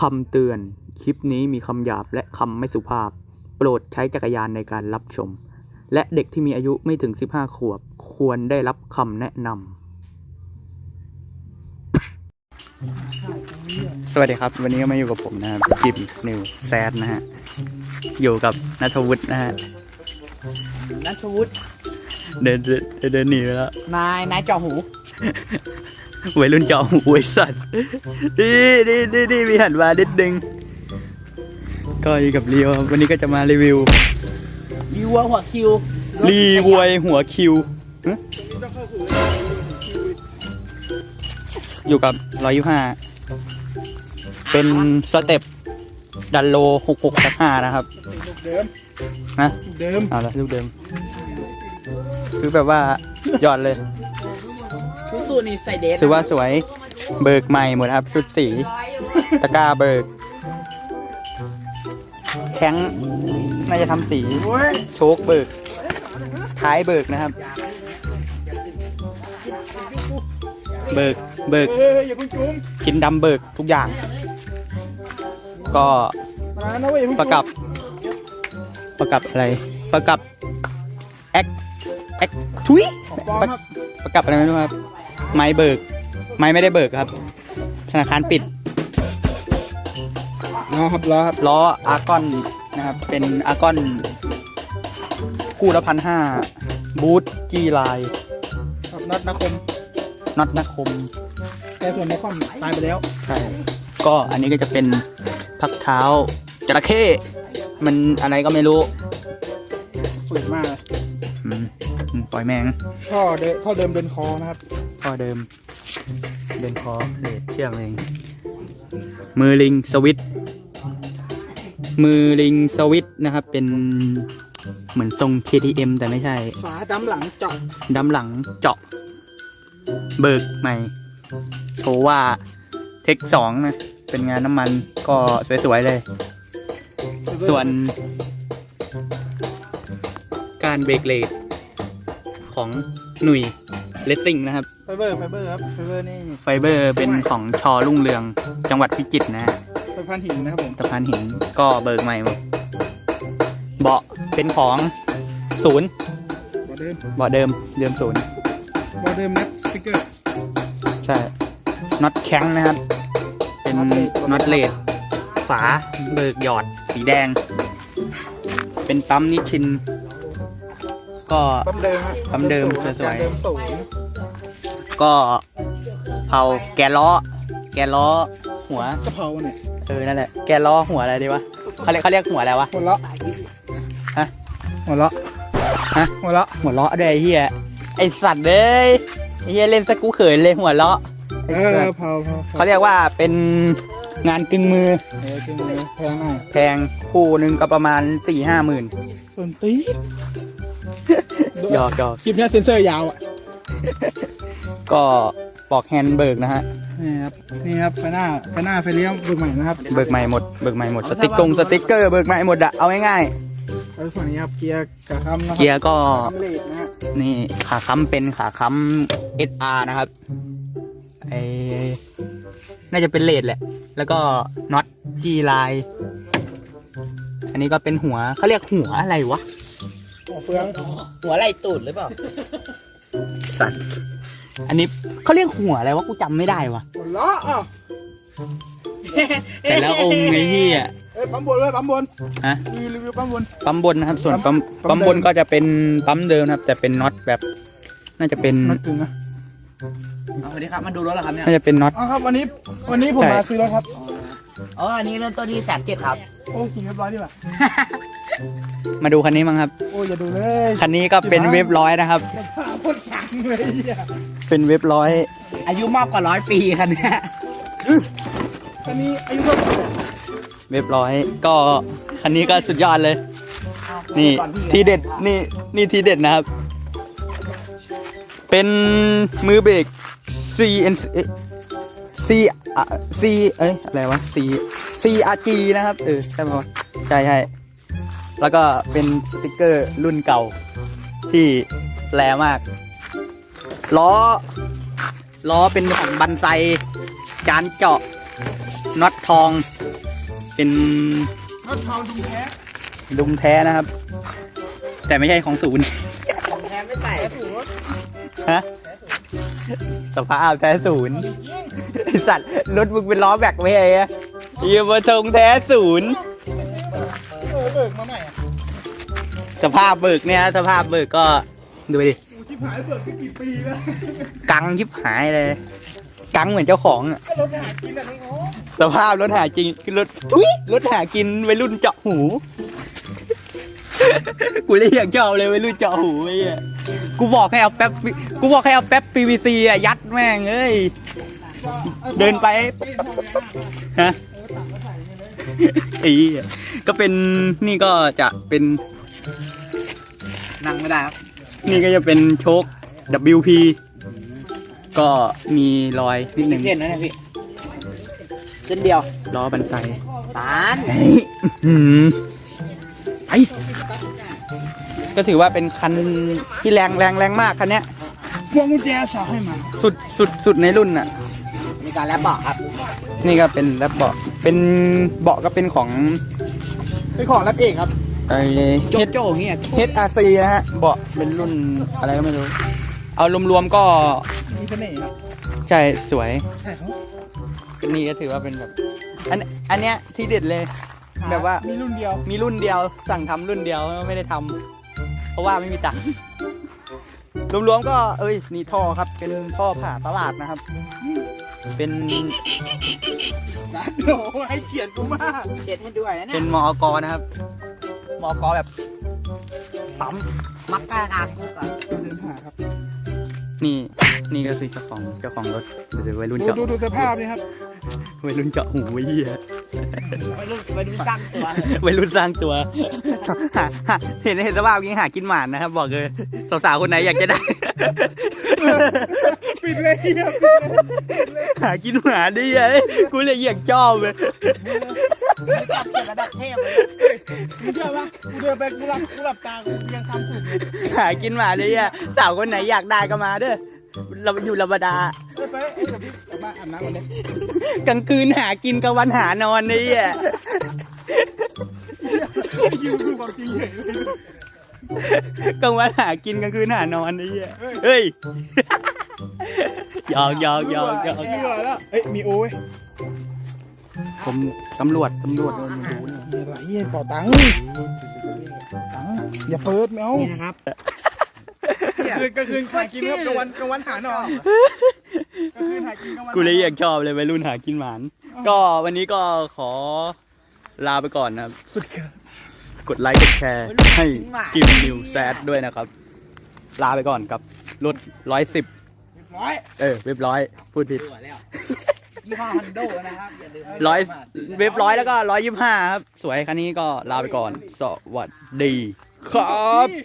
คำเตือน คลิปนี้มีคำหยาบและคำไม่สุภาพ โปรดใช้จักรยานในการรับชม และเด็กที่มีอายุไม่ถึง 15 ขวบ ควรได้รับคำแนะนำ สวัสดีครับ วันนี้ก็มาอยู่กับผมนะครับจิมนิวแซดนะฮะ อยู่กับนัทวุฒินะฮะ นัทวุฒิเดินเดินเดินหนีไปแล้ว นาย นายเจาะหู วัยรุ่นเจาะหูไอ้สัตว์ดีดีดีดีมีหันมานิดนึงก็อยู่กับเรียวครับวันนี้ก็จะมารีวิว รีวัวหัวคิวรีววยหัวคิวฮะอยู่กับร้อยยี่ห้าเป็นสเต็ปดันโลหกหกสักห้านะครับเดิมฮะเดิมเอาละลูกเดิม คือแบบว่ายอดเลย ชุดสูทนี่ใส่เดทถือว่าสวยเบิกใหม่หมดครับ ชุดสี ตะกร้าเบิก แข้งน่าจะทำสีโชคเบิก ท้ายเบิกนะครับ เบิกเบิกชิ้นดำเบิกทุกอย่าง ก็ประกับ ประกับอะไร ประกับแอคแอคทุยปลอมครับประกับอะไรไม่รู้ครับ ไม้เบิก ไม้ไม่ได้เบิกครับ ธนาคารปิดรอครับรอครับล้ออาร์กอนนะครับ เป็นอาร์กอนคู่ละพันห้าบูทจีไลน์ครับนัดนาคมน็อตนาคมแต่ส่วนนาคอมตายไปแล้ว ใช่ก็อันนี้ก็จะเป็นพักเท้าจระเข้มันอะไรก็ไม่รู้ฝืดมากเลยอืมอืมปล่อยแมง ท่อเดิมท่อเดิมเดินคอนะครับ ข้อเดิม เดินคอเลดเชือกเองมือลิงสวิตช์มือลิงสวิตช์นะครับ เป็นเหมือนทรง KTM แต่ไม่ใช่ ฝาดำหลังเจาะดำหลังเจาะ เบิกใหม่โชว์ว่าเทคสองนะ เป็นงานน้ำมันก็สวยๆเลย ส่วนการเบรกเลดของหนุ่ยเลสซิ่งนะครับ ไฟเบอร์ไฟเบอร์ครับไฟเบอร์นี่ไฟเบอร์เป็นของชอรุ่งเรือง จังหวัดพิจิตรนะฮะไฟพันหินนะครับผมสะพานหินก็เบิกใหม่หมดเบาะเป็นของศูนย์บอเดิมเบาะเดิมเดิมศูนย์บอเดิมนัดสติ๊กเกอร์ใช่น็อตแข็งนะครับ เป็นน็น็ออตตเลเลดดฝาเบิกหยอดสีแดง เป็นปั๊มนิชิน ก็ปั๊มเดิมฮะปั๊มเดิมสวยๆ เดิมสูง ก็เผาแกนล้อ แกนล้อหัวกระเพราเนี่ยเออ นั่นแหละ แกนล้อหัวอะไรดีวะเขาเรียกเขาเรียกหัวอะไรวะ หัวเราะฮะ หัวเราะฮะ หัวเราะหัวเราะด้วยไอ้เฮียไอสัตว์เลยไอเฮียเล่นสกูเขินเลยหัวเราะไอ้เอสัอตว์เผาเผาเขาเรียกว่าเป็นงานกึ่งมือ เออจริงเลยแพงหน่อยแพงคู่หนึ่งก็ประมาณสี่ห้าหมื่นส่วนตีดหยอกหยอกคลิปเนี้ยเซ็นเซอร์ยาวอะ ก็ปอกแฮนด์เบิกนะฮะ นี่ครับนี่ครับไฟหน้าไฟหน้าไฟเลี้ยวเบิกใหม่นะครับเบิกใหม่หมด เบิกใหม่หมด สติ๊กกงสติ๊กเกอร์เบิกใหม่หมดอะเอาง่ายแล้วฝั่งนี้ครับเกียร์กระคำนะๆ ครัเกียร์ก็คำเลดนะฮะนี่ขาค้ำเป็นขาค้ำ SR นะครับไอน่าจะเป็นเลดแหละ แล้วก็น็อตจีไลน์อันนี้ก็เป็นหัวเขาเรียกหัวอะไรวะ หัวเฟืองหัวไหล่ตูดหรือเปล่า สัตว์ อันนี้เขาเรียกหัวอะไรวะกูจำไม่ได้วะหัวเราะอ้าวแต่ละองค์ไอ้ที่อะเอ้ยปั๊มบนเลยปั๊มบนฮะรีวิวรีวิวปั๊มบน ปั๊มบนนะครับ ส่วนปั๊มปั๊ปั๊มมบนเดิม ก็จะเป็นปั๊มเดิมนะครับ แต่เป็นน็อตแบบ น่าจะเป็นน็อตกึ่งนะสวัสดีครับมาดูรถเหรอครับเนี่ยน่าจะเป็นน็อตอ๋อครับวันนี้วันนี้ผมใช่ มาซื้อแล้วครับอ๋ออันนี้เริ่มต้นที่แสนเจ็ดครับ โอ้กินเรียบร้อยดีกว่ามาดูคันนี้มั้งครับ โอ้อย่าดูเลยคันนี้ก็เป็นเว็บร้อยนะครับผ่าพ่นสังเลยเหี้ย เป็นเว็บร้อยอายุมากกว่าร้อยปีคันเนี้ยอันนี้อายุเท่าไหร่เว็บร้อยก็คันนี้ก็สุดยอดเลย นี่ทีเด็ดนี่นี่ทีเด็ดนะครับ เป็นมือเบรก CN C C เอ้ยอะไรวะ C CRG นะครับเออใช่ไหมวะใช่ใช่แล้วก็เป็นสติกเกอร์รุ่นเก่าที่แรงมาก ล้อ ล้อเป็นของบันไซ จานเจาะน็อตทอง เป็นรถทองดุงแท้ดุมแท้นะครับ แต่ไม่ใช่ของศูนย์ของแท้ไม่ใส่ฮะสภาพแท้ศูนย์ไอสัตว์รถมึงเป็นล้อแบกไม่ไอ้อะยีมาทงแท้ศูนย์เออเบิกมาใหม่อะสภาพเบิกเนี่ยสภาพเบิกก็ดูดิ กูที่หายเบิกไปกี่ปีแล้วกังชิบหายเลย กังเหมือนเจ้าของอะก็รถหากินอะน้องสภาพรถหาจริงคือรถทุยรถหากินวัยรุ่นเจาะหู กูเลยอยากชอบเลยวัยรุ่นเจาะหูไอ้เหี้ยกูบอกให้เอาแป๊บกูบอกให้เอาแป๊บ PVC อะยัดแม่งเอ้ยๆเดินไปไอ้ทองแดงอะฮะเออตัดมาใส่นี่เลยไอ้เหี้ยก็เป็นนี่ก็จะเป็นนั่งไม่ได้ครับ นี่ก็จะเป็นโชค WP ก็มีรอยนิดหนึ่งเส้นนะเนี่ยพี่เส้นเดียวล้อบันไซตานเฮ้ยอื้อหือไอก็ถือว่าเป็นคันที่แรงแรงแรงมากคันเนี้ยพวงกุญแจสาวให้มาสุดสุดสุดในรุ่นน่ะ มีการแลบเบาะครับ นี่ก็เป็นแรปเบาะเป็นเบาะก็เป็นของ เป็นของรับเอกครับ ไอโจโจ้อย่างเงี้ย HRC นะฮะเบาะเป็นรุ่นอะไรก็ไม่รู้ เอารวมๆก็มีเสน่ห์ครับใช่สวยใช่ครับนี่ก็ถือว่าเป็นแบบอันอันเนี้ยที่เด็ดเลย แบบว่ามีรุ่นเดียวมีรุ่นเดียวสั่งทำรุ่นเดียวไม่ได้ทำเพราะว่าไม่มีตังค์รวมๆก็เอ้ยนี่ท่อครับ เป็นท่อผ่าตลาดนะครับ เป็นโอ้โหให้เกียรติกูมากเช็ดให้ด้วยนะเนี่เป็ยนมอกนะครับ มอกแบบปั๊มมักกะอากุกอะเดินหาครับ นี่นี่ก็คือเจ้าของเจ้าของรถหรือวัยรุ่นดูเจาะดูดูสภาพนี่ครับวัยรุ่นเจาะหูไอ้เหี้ยไปรุ่นไปรุ่นสร้างตัววัยรุ่นสร้างตัวหาหาเห็นเห็นสภาพนี้หากินหมานนะครับ บอกเลยสาวๆคนไหนอยากจะได้ ปิดเลยเฮียหากินหมาได้ยังกูเลยอยากชอบเลย ไม่จับเก็บระดับเทพเลยมึงเชื่อปะกูเดินไปกูหลับกูหลับตากูยังทำถูกเลยหากินหมาได้ยังสาวคนไหนอยากได้ก็มาเด้อเราอยู่ลำบดาเอ้ยไปเอ้ยเดี๋ยวพี่กลับบ้านอาบน้ำก่อนเลยกลางคืนหากินกลางวันหานอนนี่อะยืนดูความจริงเฉยเลยกลางวันหากินกลางคืนหานอนนี่อะเฮ้ยหยอกหยอกหยอกหยอกนี่ก่อนแล้วเอ้ยมีโอ้ย ผมตำรวจตำรวจมันดูเนี่ยมีอะไรเฮียเป่าตังค์ตังค์อย่าเปิดไม่เอานี่นะครับคืนกลางคืนหากินครับกลางวันกลางวันหานอนกลางคืนหากินกลางวันกูเลยอยากชอบเลยวัยรุ่นหากินหมาน ก็วันนี้ก็ขอลาไปก่อนนะครับ สุดครับกดไลค์กดแชร์ให้กิมนิวแซดด้วยนะครับ ลาไปก่อนกับรถร้อยสิบร้อยเออเว็บร้อย พูดผิดตัวแล้ว ยี่ห้อฮันโดนะครับ อย่าลืมร้อยเว็บร้อยแล้วก็ร้อยยี่ห้าครับ สวยคันนี้ก็ลาไปก่อน สวัสดีครับนี่